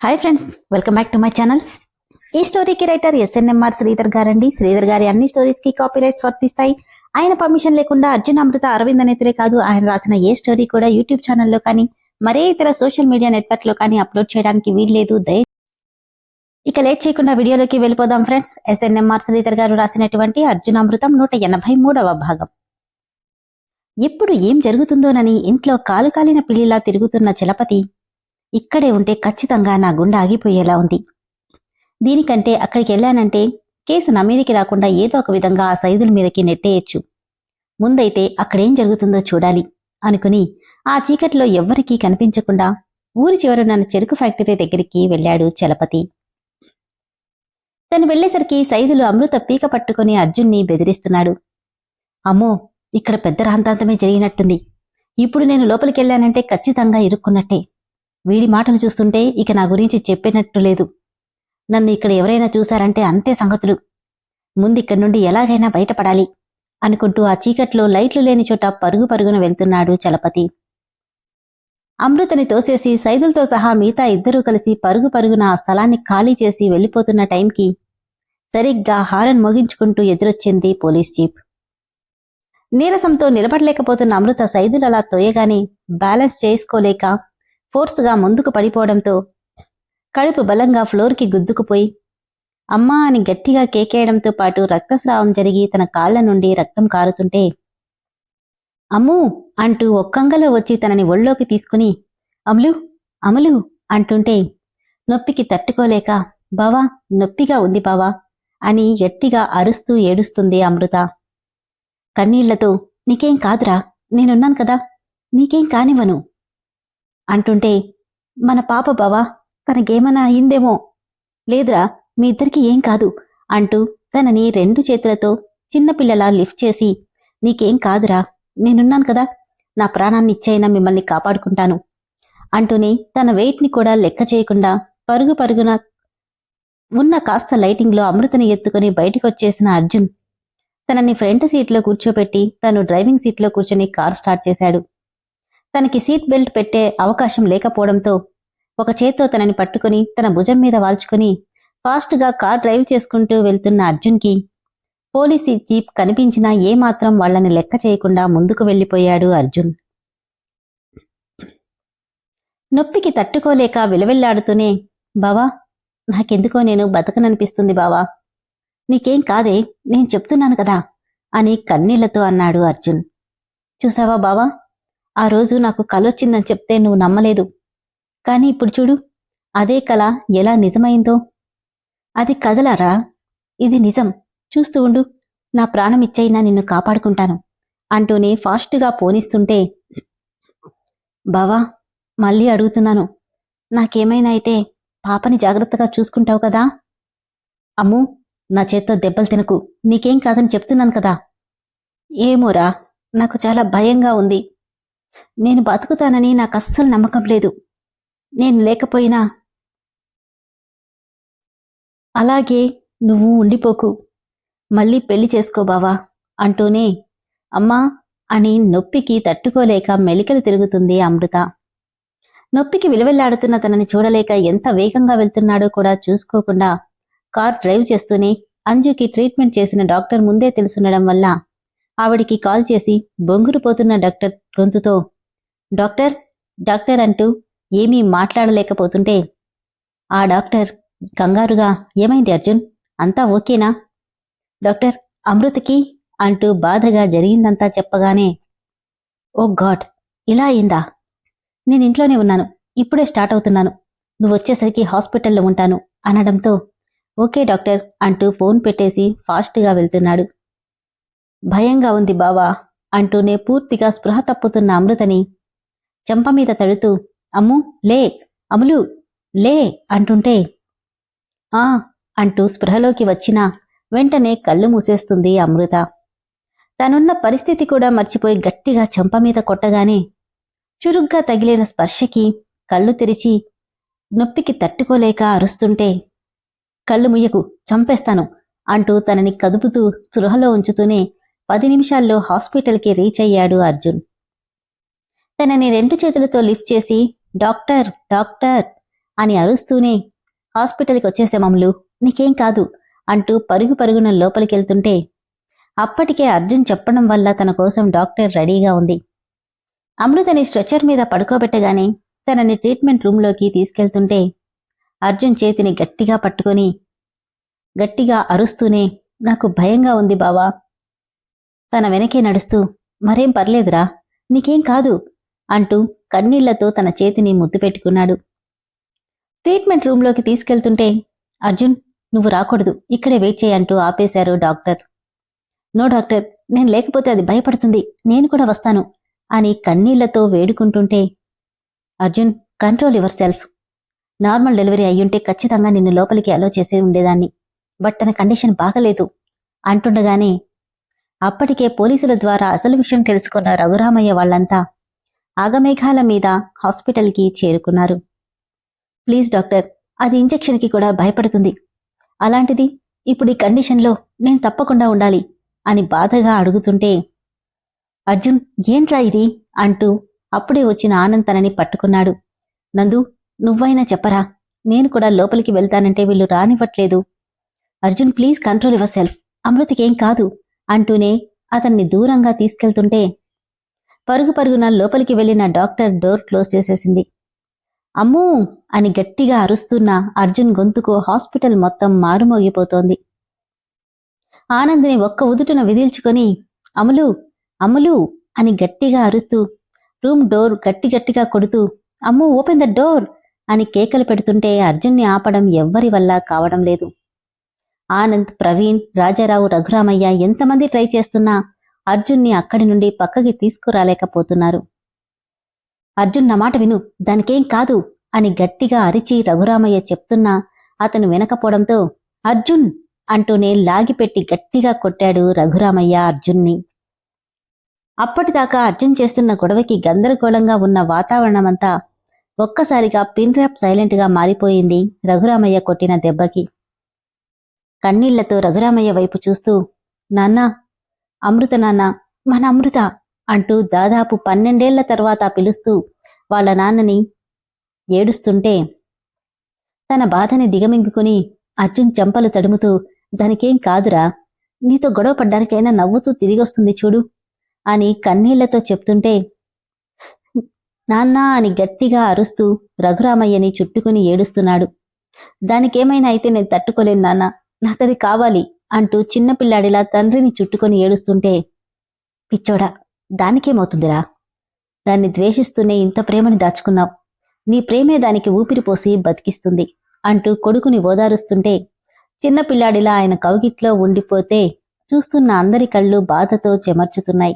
Hi friends welcome back to my channel ఈ స్టోరీకి writer SNMR Sridhar గారండి. శ్రీధర్ గారి అన్ని స్టోరీస్కి కాపీ రైట్స్ వర్తిస్తాయి ఆయన పర్మిషన్ లేకుండా అర్జున్ అమృత అరవింద్ అనేతరే కాదు ఆయన రాసిన ఏ స్టోరీ కూడా యూట్యూబ్ ఛానల్లో కానీ మరే ఇతర సోషల్ మీడియా నెట్వర్క్లో కానీ అప్లోడ్ చేయడానికి వీల్లేదు. దయ ఇక లేట్ చేయకుండా వీడియోలోకి వెళ్ళిపోదాం ఫ్రెండ్స్ ఎస్ఎన్ఎంఆర్ శ్రీధర్ గారు రాసినటువంటి అర్జున్ అమృతం నూట ఎనభై మూడవ భాగం. ఎప్పుడు ఏం జరుగుతుందోనని ఇంట్లో కాలు కాలిన పిల్లిలా తిరుగుతున్న చలపతి ఇక్కడే ఉంటే ఖచ్చితంగా నా గుండె ఆగిపోయేలా ఉంది. దీనికంటే అక్కడికి వెళ్ళానంటే కేసు నా మీదకి రాకుండా ఏదో ఒక విధంగా ఆ సైదుల మీదకి నెట్టేయచ్చు. ముందైతే అక్కడేం జరుగుతుందో చూడాలి అనుకుని ఆ చీకట్లో ఎవ్వరికీ కనిపించకుండా ఊరి చివర నన్న చెరుకు ఫ్యాక్టరీ దగ్గరికి వెళ్ళాడు చలపతి. తను వెళ్ళేసరికి సైదులు అమృత పీక పట్టుకుని అర్జున్ని బెదిరిస్తున్నాడు. అమ్మో ఇక్కడ పెద్ద రాంతాంతమే జరిగినట్టుంది. ఇప్పుడు నేను లోపలికెళ్ళానంటే ఖచ్చితంగా ఇరుక్కున్నట్టే. వీడి మాటలు చూస్తుంటే ఇక నా గురించి చెప్పినట్టు లేదు. నన్ను ఇక్కడ ఎవరైనా చూశారంటే అంతే సంగతులు. ముందిక్కడి నుండి ఎలాగైనా బయటపడాలి అనుకుంటూ ఆ చీకట్లో లైట్లు లేని చోట పరుగు పరుగున వెళ్తున్నాడు చలపతి. అమృతని తోసేసి సైదులతో సహా మిగతా ఇద్దరూ కలిసి పరుగు పరుగున ఆ స్థలాన్ని ఖాళీ చేసి వెళ్ళిపోతున్న టైంకి సరిగ్గా హారన్ మోగించుకుంటూ ఎదురొచ్చింది పోలీస్ జీప్ నీరసంతో నిలబడలేకపోతున్న అమృత సైదులు అలా తోయగానే బ్యాలెన్స్ చేసుకోలేక ఫోర్స్గా ముందుకు పడిపోవడంతో కడుపు బలంగా ఫ్లోర్కి గుద్దుకుపోయి అమ్మా అని గట్టిగా కేకేయడంతో పాటు రక్తస్రావం జరిగి తన కాళ్ళ నుండి రక్తం కారుతుంటే అమ్ము అంటూ ఒక్కంగలో వచ్చి తనని ఒళ్ళోకి తీసుకుని అమలు అమలు అంటుంటే నొప్పికి తట్టుకోలేక బావా నొప్పిగా ఉంది బావా అని గట్టిగా అరుస్తూ ఏడుస్తుంది అమృత. కన్నీళ్ళతో నీకేం కాదురా నేనున్నాను కదా నీకేం కానివ్వను. అంటుంటే మన పాప బావా తనకేమన్నా అయిందేమో. లేదురా మీ ఇద్దరికి ఏం కాదు అంటూ తనని రెండు చేతులతో చిన్నపిల్లలా లిఫ్ట్ చేసి నీకేం కాదురా నేనున్నాను కదా నా ప్రాణాన్ని ఇచ్చైనా మిమ్మల్ని కాపాడుకుంటాను అంటూనే తన వెయిట్ని కూడా లెక్క చేయకుండా పరుగు పరుగున ఉన్న కాస్త లైటింగ్లో అమృతని ఎత్తుకుని బయటకొచ్చేసిన అర్జున్. తనని ఫ్రంట్ సీట్లో కూర్చోబెట్టి తను డ్రైవింగ్ సీట్లో కూర్చొని కార్ స్టార్ట్ చేశాడు. తనకి సీట్ బెల్ట్ పెట్టే అవకాశం లేకపోవడంతో ఒక చేత్తో తనని పట్టుకుని తన భుజం మీద వాల్చుకుని ఫాస్ట్గా కార్ డ్రైవ్ చేసుకుంటూ వెళ్తున్న అర్జున్కి పోలీసు జీప్ కనిపించినా ఏమాత్రం వాళ్ళని లెక్క చేయకుండా ముందుకు వెళ్ళిపోయాడు అర్జున్. నొప్పికి తట్టుకోలేక విలవిల్లాడుతూనే బావా నాకెందుకో నేను బతకననిపిస్తుంది బావా. నీకేం కాదే నేను చెప్తున్నాను కదా అని కన్నీళ్ళతో అన్నాడు అర్జున్. చూసావా బావా ఆ రోజు నాకు కలొచ్చిందని చెప్తే నువ్వు నమ్మలేదు. కానీ ఇప్పుడు చూడు అదే కళ ఎలా నిజమైందో. అది కదలారా? ఇది నిజం. చూస్తూ ఉండు. నా ప్రాణం ఇచ్చైనా నిన్ను కాపాడుకుంటాను అంటూనే ఫాస్ట్గా పోనిస్తుంటే బావా మళ్ళీ అడుగుతున్నాను. నాకేమైనా అయితే పాపని జాగ్రత్తగా చూసుకుంటావు కదా? అమ్ము నా చేత్తో దెబ్బలు తినకు. నీకేం కాదని చెప్తున్నాను కదా? ఏమోరా నాకు చాలా భయంగా ఉంది. నేను బతుకుతానని నాకు అస్సలు నమ్మకం లేదు. నేను లేకపోయినా అలాగే నువ్వు ఉండిపోకు. మళ్ళీ పెళ్ళి చేసుకో బావా అంటూనే అమ్మా అని నొప్పికి తట్టుకోలేక మెలికలు తిరుగుతుంది అమృత. నొప్పికి విలువెల్లాడుతున్న తనని చూడలేక ఎంత వేగంగా వెళ్తున్నాడో కూడా చూసుకోకుండా కార్ డ్రైవ్ చేస్తూనే అంజుకి ట్రీట్మెంట్ చేసిన డాక్టర్ ముందే తెలుసుండడం వల్ల ఆవిడికి కాల్ చేసి బొంగురుపోతున్న డాక్టర్ గొంతుతో డాక్టర్ డాక్టర్ అంటూ ఏమీ మాట్లాడలేకపోతుంటే ఆ డాక్టర్ కంగారుగా ఏమైంది అర్జున్? అంతా ఓకేనా? డాక్టర్ అమృతకి అంటూ బాధగా జరిగిందంతా చెప్పగానే ఓ గాడ్ ఇలా అయిందా? నేను ఇంట్లోనే ఉన్నాను ఇప్పుడే స్టార్ట్ అవుతున్నాను నువ్వు వచ్చేసరికి హాస్పిటల్లో ఉంటాను అనడంతో ఓకే డాక్టర్ అంటూ ఫోన్ పెట్టేసి ఫాస్ట్గా వెళ్తున్నాడు. భయంగా ఉంది బావా అంటూనే పూర్తిగా స్పృహ తప్పుతున్న అమృతని చెంప మీద తడుతూ అమ్ము లే అములు లే అంటుంటే ఆ అంటూ స్పృహలోకి వచ్చినా వెంటనే కళ్ళు మూసేస్తుంది అమృత. తనున్న పరిస్థితి కూడా మర్చిపోయి గట్టిగా చెంప మీద కొట్టగానే చురుగ్గా తగిలిన స్పర్శకి కళ్ళు తెరిచి నొప్పికి తట్టుకోలేక అరుస్తుంటే కళ్ళు ముయ్యకు చంపేస్తాను అంటూ తనని కదుపుతూ స్పృహలో ఉంచుతూనే పది నిమిషాల్లో హాస్పిటల్కి రీచ్ అయ్యాడు అర్జున్. తనని రెండు చేతులతో లిఫ్ట్ చేసి డాక్టర్ డాక్టర్ అని అరుస్తూనే హాస్పిటల్కి వచ్చేసే మమ్మలు నీకేం కాదు అంటూ పరుగు పరుగున లోపలికెళ్తుంటే అప్పటికే అర్జున్ చెప్పడం వల్ల తన కోసం డాక్టర్ రెడీగా ఉంది. అమృతని స్ట్రెచర్ మీద పడుకోబెట్టగానే తనని ట్రీట్మెంట్ రూంలోకి తీసుకెళ్తుంటే అర్జున్ చేతిని గట్టిగా పట్టుకొని గట్టిగా అరుస్తూనే నాకు భయంగా ఉంది బావా తన వెనకే నడుస్తూ మరేం పర్లేదురా నీకేం కాదు అంటూ కన్నీళ్ళతో తన చేతిని ముద్దు పెట్టుకున్నాడు. ట్రీట్మెంట్ రూంలోకి తీసుకెళ్తుంటే అర్జున్ నువ్వు రాకూడదు ఇక్కడే వెయిట్ చేయంటూ ఆపేశారు డాక్టర్. నో డాక్టర్ నేను లేకపోతే అది భయపడుతుంది నేను కూడా వస్తాను అని కన్నీళ్ళతో వేడుకుంటుంటే Arjun control yourself. Normal delivery అయ్యుంటే ఖచ్చితంగా నిన్ను లోపలికి అలో చేసే ఉండేదాన్ని బట్ తన కండిషన్ బాగలేదు అంటుండగానే అప్పటికే పోలీసుల ద్వారా అసలు విషయం తెలుసుకున్న రఘురామయ్య వాళ్ళంతా ఆగమేఘాల మీద హాస్పిటల్కి చేరుకున్నారు. ప్లీజ్ డాక్టర్ అది ఇంజెక్షన్కి కూడా భయపడుతుంది. అలాంటిది ఇప్పుడు ఈ కండిషన్లో నేను తప్పకుండా ఉండాలి అని బాధగా అడుగుతుంటే అర్జున్ ఏంట్రా ఇది? అంటూ అప్పుడే వచ్చిన ఆనంద్ తనని పట్టుకున్నాడు. నందు నువ్వైనా చెప్పరా? నేను కూడా లోపలికి వెళ్తానంటే వీళ్ళు రానివ్వట్లేదు. Arjun please control yourself. అమృతికేం కాదు. అంటూనే అతన్ని దూరంగా తీసుకెళ్తుంటే పరుగు పరుగున లోపలికి వెళ్ళిన డాక్టర్ డోర్ క్లోజ్ చేసేసింది. అమ్మూ! అని గట్టిగా అరుస్తున్న అర్జున్ గొంతుకు హాస్పిటల్ మొత్తం మారుమోగిపోతోంది. ఆనంద్ని ఒక్క ఉదుటున విదిల్చుకొని అమలు అమలు అని గట్టిగా అరుస్తూ రూమ్ డోర్ గట్టి గట్టిగా కొడుతూ అమ్ము ఓపెన్ ద డోర్ అని కేకలు పెడుతుంటే అర్జున్ని ఆపడం ఎవ్వరి వల్ల కావడం లేదు. ఆనంద్ ప్రవీణ్ రాజారావు రఘురామయ్య ఎంతమంది ట్రై చేస్తున్నా అర్జున్ని అక్కడి నుండి పక్కకి తీసుకురాలేకపోతున్నారు. అర్జున్ నా మాట విను దానికేం కాదు అని గట్టిగా అరిచి రఘురామయ్య చెప్తున్నా అతను వినకపోవడంతో అర్జున్ అంటూనే లాగిపెట్టి గట్టిగా కొట్టాడు రఘురామయ్య అర్జున్ని. అప్పటిదాకా అర్జున్ చేస్తున్న గొడవకి గందరగోళంగా ఉన్న వాతావరణమంతా ఒక్కసారిగా పిన్ ర్యాప్ సైలెంట్గా మారిపోయింది రఘురామయ్య కొట్టిన దెబ్బకి. కన్నీళ్ళతో రఘురామయ్య వైపు చూస్తూ నాన్నా అమృత నాన్న మన అమృత అంటూ దాదాపు పన్నెండేళ్ళ తర్వాత పిలుస్తూ వాళ్ళ నాన్నని ఏడుస్తుంటే తన బాధని దిగమింగుకుని అర్జున్ చెంపలు తడుముతూ దానికేం కాదురా నీతో గొడవ పడ్డానికైనా నవ్వుతూ తిరిగొస్తుంది చూడు అని కన్నీళ్ళతో చెప్తుంటే నాన్నా అని గట్టిగా అరుస్తూ రఘురామయ్యని చుట్టుకుని ఏడుస్తున్నాడు. దానికేమైనా అయితే నేను తట్టుకోలేను నాన్న నాకది కావాలి అంటూ చిన్నపిల్లాడిలా తండ్రిని చుట్టుకొని ఏడుస్తుంటే పిచ్చోడా దానికేమవుతుందిరా? దాన్ని ద్వేషిస్తూనే ఇంత ప్రేమని దాచుకున్నావు. నీ ప్రేమే దానికి ఊపిరిపోసి బతికిస్తుంది అంటూ కొడుకుని ఓదారుస్తుంటే చిన్నపిల్లాడిలా ఆయన కౌగిట్లో ఉండిపోతే చూస్తున్న అందరి కళ్ళు బాధతో చెమర్చుతున్నాయి.